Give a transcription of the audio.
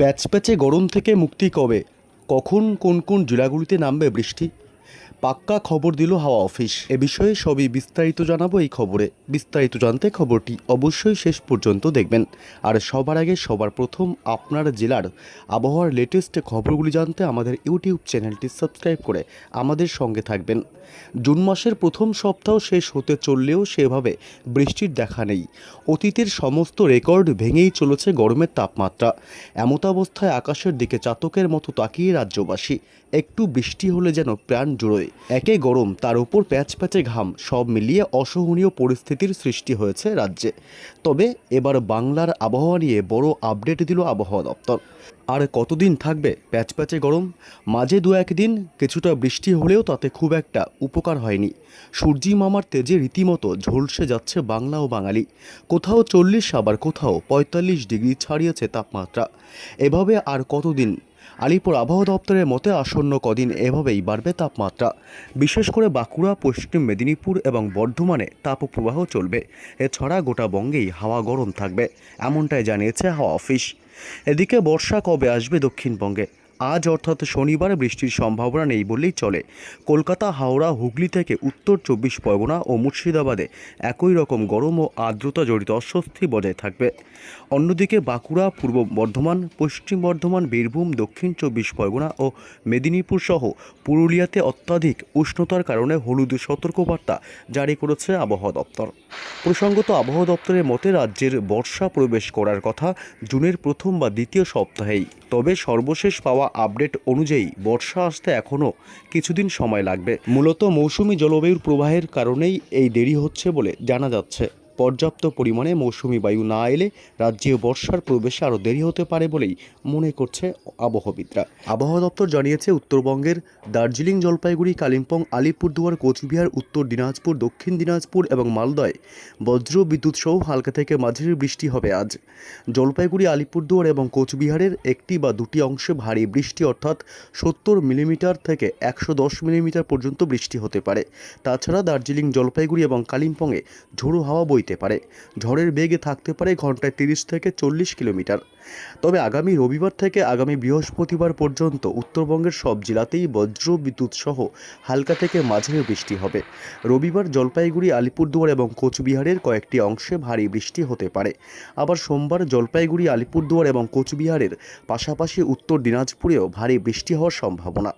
প্যাচপ্যাচে গরম থেকে মুক্তি কবে? কখন কোন কোন জেলাগুলিতে নামবে বৃষ্টি? পাক্কা খবর দিল হাওয়া অফিস। এ বিষয়ে সবই বিস্তারিত জানাব এই খবরে। বিস্তারিত জানতে খবরটি অবশ্যই শেষ পর্যন্ত দেখবেন। আর সবার আগে সবার প্রথম আপনার জেলার আবহাওয়ার লেটেস্ট খবরগুলি জানতে আমাদের ইউটিউব চ্যানেলটি সাবস্ক্রাইব করে আমাদের সঙ্গে থাকবেন। জুন মাসের প্রথম সপ্তাহ শেষ হতে চললেও সেভাবে বৃষ্টির দেখা নেই। অতীতের সমস্ত রেকর্ড ভেঙেই চলেছে গরমের তাপমাত্রা। এমতাবস্থায় আকাশের দিকে চাতকের মতো তাকিয়ে রাজ্যবাসী, একটু বৃষ্টি হলে যেন প্রাণ জুড়োয়। একে গরম, তার উপর প্যাচ প্যাচে ঘাম, সব মিলিয়ে অসহনীয় পরিস্থিতির সৃষ্টি হয়েছে রাজ্যে। তবে এবার বাংলার আবহাওয়া নিয়ে বড় আপডেট দিল আবহাওয়া দপ্তর। আর কতদিন থাকবে প্যাচ প্যাচে গরম? মাঝে দু একদিন কিছুটা বৃষ্টি হলেও তাতে খুব একটা উপকার হয়নি। সূর্যি মামার তেজে রীতিমতো ঝলসে যাচ্ছে বাংলা ও বাঙালি। কোথাও চল্লিশ, আবার কোথাও পঁয়তাল্লিশ ডিগ্রি ছাড়িয়েছে তাপমাত্রা। এভাবে আর কতদিন আলিপুর আবহাওয়া দপ্তরের মতে আসন্ন কদিন এভাবেই বাড়বে তাপমাত্রা। বিশেষ করে বাঁকুড়া, পশ্চিম মেদিনীপুর এবং বর্ধমানে তাপপ্রবাহ চলবে। এছাড়া গোটা বঙ্গেই হাওয়া গরম থাকবে, এমনটাই জানিয়েছে হাওয়া অফিস। এদিকে বর্ষা কবে আসবে দক্ষিণবঙ্গে? আজ অর্থাৎ শনিবার বৃষ্টির সম্ভাবনা নেই বললেই চলে। কলকাতা, হাওড়া, হুগলি থেকে উত্তর চব্বিশ পরগনা ও মুর্শিদাবাদে একই রকম গরম ও আর্দ্রতা জড়িত অস্বস্তি বজায় থাকবে। অন্যদিকে বাঁকুড়া, পূর্ব বর্ধমান, পশ্চিম বর্ধমান, বীরভূম, দক্ষিণ চব্বিশ পরগনা ও মেদিনীপুর সহ পুরুলিয়াতে অত্যাধিক উষ্ণতার কারণে হলুদ সতর্কবার্তা জারি করেছে আবহাওয়া দপ্তর। প্রসঙ্গত, আবহাওয়া দপ্তরের মতে রাজ্যের বর্ষা প্রবেশ করার কথা জুনের প্রথম বা দ্বিতীয় সপ্তাহেই। তবে সর্বশেষ পাওয়া আপডেট অনুযায়ী বর্ষা আসতে এখনও কিছুদিন সময় লাগবে। মূলত মৌসুমি জলবায়ুর প্রবাহের কারণেই এই দেরি হচ্ছে বলে জানা যাচ্ছে। পর্যাপ্ত পরিমাণে মৌসুমি বায়ু না এলে রাজ্যে বর্ষার প্রবেশে আরও দেরি হতে পারে বলেই মনে করছে আবহাওয়াবিদরা। আবহাওয়া দপ্তর জানিয়েছে, উত্তরবঙ্গের দার্জিলিং জলপাইগুড়ি, কালিম্পং, আলিপুরদুয়ার, কোচবিহার, উত্তর দিনাজপুর, দক্ষিণ দিনাজপুর এবং মালদয় বজ্র বিদ্যুৎ সহ হালকা থেকে মাঝারি বৃষ্টি হবে আজ। জলপাইগুড়ি, আলিপুরদুয়ার এবং কোচবিহারের একটি বা দুটি অংশে ভারী বৃষ্টি অর্থাৎ সত্তর মিলিমিটার থেকে একশো দশ মিলিমিটার পর্যন্ত বৃষ্টি হতে পারে। তাছাড়া দার্জিলিং, জলপাইগুড়ি এবং কালিম্পংয়ে ঝোড়ো হাওয়া বইতে পারে। ঝড়ের বেগে থাকতে পারে ঘন্টায় তিরিশ থেকে চল্লিশ কিলোমিটার। তবে আগামী রবিবার থেকে আগামী বৃহস্পতিবার পর্যন্ত উত্তরবঙ্গের সব জেলাতেই বজ্র বিদ্যুৎ সহ হালকা থেকে মাঝারি বৃষ্টি হবে। রবিবার জলপাইগুড়ি, আলিপুরদুয়ার এবং কোচবিহারের কয়েকটি অংশে ভারী বৃষ্টি হতে পারে। আবার সোমবার জলপাইগুড়ি, আলিপুরদুয়ার এবং কোচবিহারের পাশাপাশি উত্তর দিনাজপুরেও ভারী বৃষ্টি হওয়ার সম্ভাবনা।